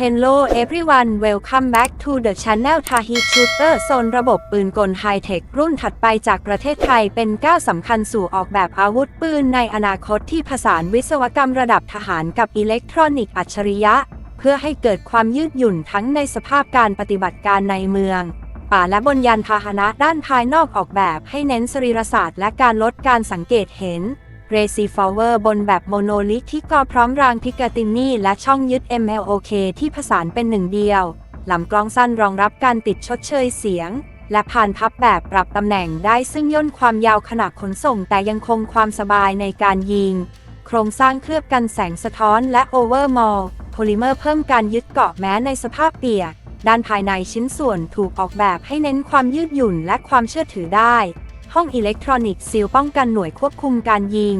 Hello everyone welcome back to the channel Tahi Shooter โซนระบบปืนกลไฮเทครุ่นถัดไปจากประเทศไทยเป็นก้าวสำคัญสู่ออกแบบอาวุธปืนในอนาคตที่ผสานวิศวกรรมระดับทหารกับอิเล็กทรอนิกส์อัจฉริยะ เพื่อให้เกิดความยืดหยุ่นทั้งในสภาพการปฏิบัติการในเมือง ป่าและบนยานพาหนะด้านภายนอกออกแบบให้เน้นสรีรศาสตร์และการลดการสังเกตเห็น เรซีฟอเวอร์บนแบบโมโนลิทที่ก็พร้อมรางพิกาตินีและช่องยึด MLOK ที่ผสานเป็นหนึ่งเดียว ลำกล้องสั้นรองรับการติดชดเชยเสียง และผ่านพับแบบปรับตำแหน่งได้ซึ่งย่นความยาวขนาดขนส่งแต่ยังคงความสบายในการยิง โครงสร้างเคลือบกันแสงสะท้อนและโอเวอร์มอลโพลิเมอร์เพิ่มการยึดเกาะแม้ในสภาพเปียกด้านภายในชิ้นส่วนถูกออกแบบให้เน้นความยืดหยุ่นและความเชื่อถือได้ ห้องอิเล็กทรอนิกส์ซีลป้องกันหน่วยควบคุมการยิง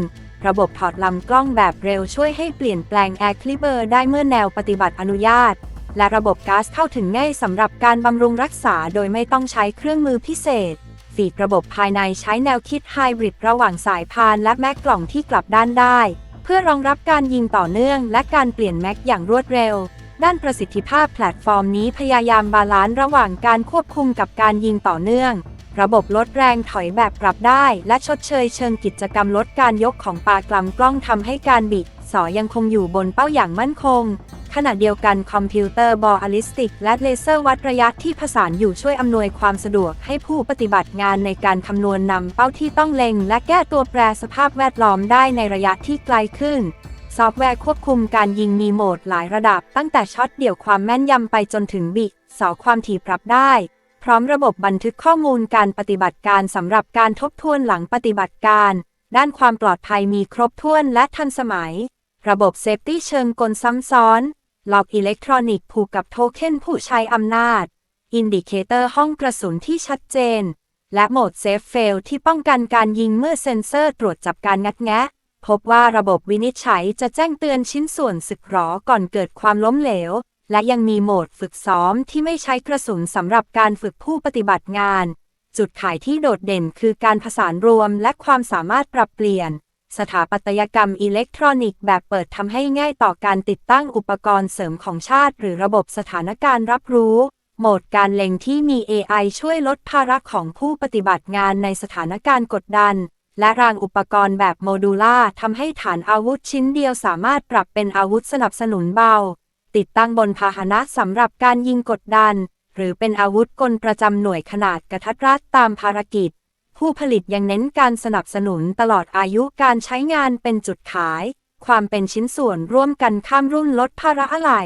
ระบบถอดลำกล้องแบบเร็วช่วยให้เปลี่ยนแปลงแอร์คลิเบอร์ได้เมื่อแนวปฏิบัติอนุญาต และระบบก๊าซเข้าถึงง่ายสำหรับการบำรุงรักษาโดยไม่ต้องใช้เครื่องมือพิเศษ ฟีดระบบภายในใช้แนวคิดไฮบริดระหว่างสายพานและแม็กกล่องที่กลับด้านได้ เพื่อรองรับการยิงต่อเนื่อง และการเปลี่ยนแม็กอย่างรวดเร็วด้านประสิทธิภาพแพลตฟอร์มนี้พยายามบาลานซ์ระหว่างการควบคุมกับการยิงต่อเนื่อง ระบบลดแรงถอยแบบปรับได้ และชดเชยเชิงกิจกรรมลดการยกของปากลำกล้องทำให้การบิดสอยังคงอยู่บนเป้าอย่างมั่นคง ขณะเดียวกันคอมพิวเตอร์บอลลิสติก และเลเซอร์วัดระยะที่ผสานอยู่ช่วยอำนวยความสะดวกให้ผู้ปฏิบัติงานในการคำนวณนำเป้าที่ต้องเล็ง และแก้ตัวแปรสภาพแวดล้อมได้ในระยะที่ไกลขึ้นซอฟต์แวร์ควบคุมการยิงมีโหมดหลายระดับ ตั้งแต่ช็อตเดี่ยวความแม่นยำไปจนถึงบิสอความถี่ปรับได้ พร้อมระบบบันทึกข้อมูลการปฏิบัติการสำหรับการทบทวนหลังปฏิบัติการ ด้านความปลอดภัยมีครบถ้วนและทันสมัย ระบบเซฟตี้เชิงกลซ้ำซ้อนล็อกอิเล็กทรอนิกส์ผูกกับโทเค็นผู้ใช้อำนาจ อินดิเคเตอร์ห้องกระสุนที่ชัดเจน และโหมดเซฟเฟลที่ป้องกันการยิงเมื่อเซ็นเซอร์ตรวจจับการงัดแงะ พบว่าระบบวินิจฉัยจะแจ้งเตือนชิ้นส่วนสึกหรอก่อนเกิดความล้มเหลว และยังมีโหมดฝึกซ้อมที่ไม่ใช้กระสุนสำหรับการฝึกผู้ปฏิบัติงาน จุดขายที่โดดเด่นคือการผสานรวมและความสามารถปรับเปลี่ยน สถาปัตยกรรมอิเล็กทรอนิกส์แบบเปิดทำให้ง่ายต่อการติดตั้งอุปกรณ์เสริมของชาติ หรือระบบสถานการณ์รับรู้ โหมดการเล็งที่มี AI ช่วยลดภาระของผู้ปฏิบัติงานในสถานการณ์กดดันและรางอุปกรณ์แบบโมดูล่าทำให้ฐานอาวุธชิ้นเดียวสามารถปรับเป็นอาวุธสนับสนุนเบา ติดตั้งบนพาหนะสำหรับการยิงกดดัน หรือเป็นอาวุธกลประจำหน่วยขนาดกระทัดรัดตามภารกิจ ผู้ผลิตยังเน้นการสนับสนุนตลอดอายุการใช้งานเป็นจุดขาย ความเป็นชิ้นส่วนร่วมกันข้ามรุ่นลดภาระอะไหล่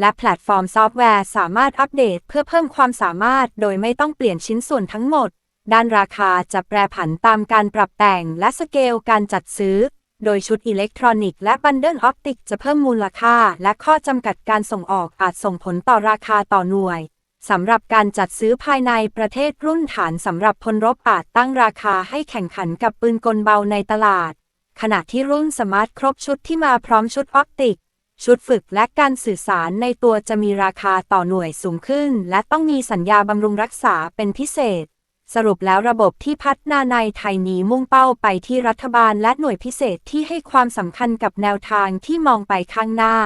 และแพลตฟอร์มซอฟต์แวร์สามารถอัปเดตเพื่อเพิ่มความสามารถโดยไม่ต้องเปลี่ยนชิ้นส่วนทั้งหมด ด้านราคาจะแปรผันตามการปรับแต่งและสเกลการจัดซื้อ โดยชุดอิเล็กทรอนิกส์และบันเดิลออปติกจะเพิ่มมูลค่า และข้อจำกัดการส่งออกอาจส่งผลต่อราคาต่อหน่วย สำหรับการจัดซื้อภายในประเทศรุ่นฐานสำหรับพลรบอาจตั้งราคาให้แข่งขันกับปืนกลเบาในตลาด ขณะที่รุ่นสมาร์ทครบชุดที่มาพร้อมชุดออปติก ชุดฝึกและการสื่อสารในตัวจะมีราคาต่อหน่วยสูงขึ้น และต้องมีสัญญาบำรุงรักษาเป็นพิเศษ สรุปแล้วระบบที่พัฒนาในไทยนี้มุ่งเป้าไปที่รัฐบาลและหน่วยพิเศษที่ให้ความสำคัญกับแนวทางที่มองไปข้างหน้า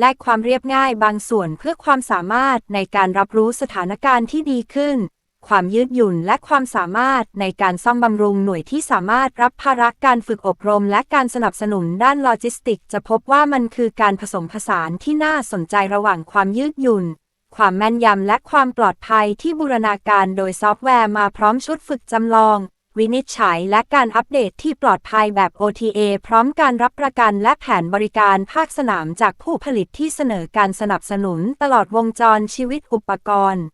และความเรียบง่ายบางส่วนเพื่อความสามารถในการรับรู้สถานการณ์ที่ดีขึ้น ความยืดหยุ่นและความสามารถในการซ่อมบำรุงหน่วยที่สามารถรับภาระการฝึกอบรมและการสนับสนุนด้านโลจิสติก จะพบว่ามันคือการผสมผสานที่น่าสนใจระหว่างความยืดหยุ่น ความแม่นยำและความปลอดภัยที่บูรณาการโดยซอฟต์แวร์มาพร้อมชุดฝึกจำลอง วินิจฉัยและการอัปเดตที่ปลอดภัยแบบ OTA พร้อมการรับประกันและแผนบริการภาคสนามจากผู้ผลิตที่เสนอการสนับสนุนตลอดวงจรชีวิตอุปกรณ์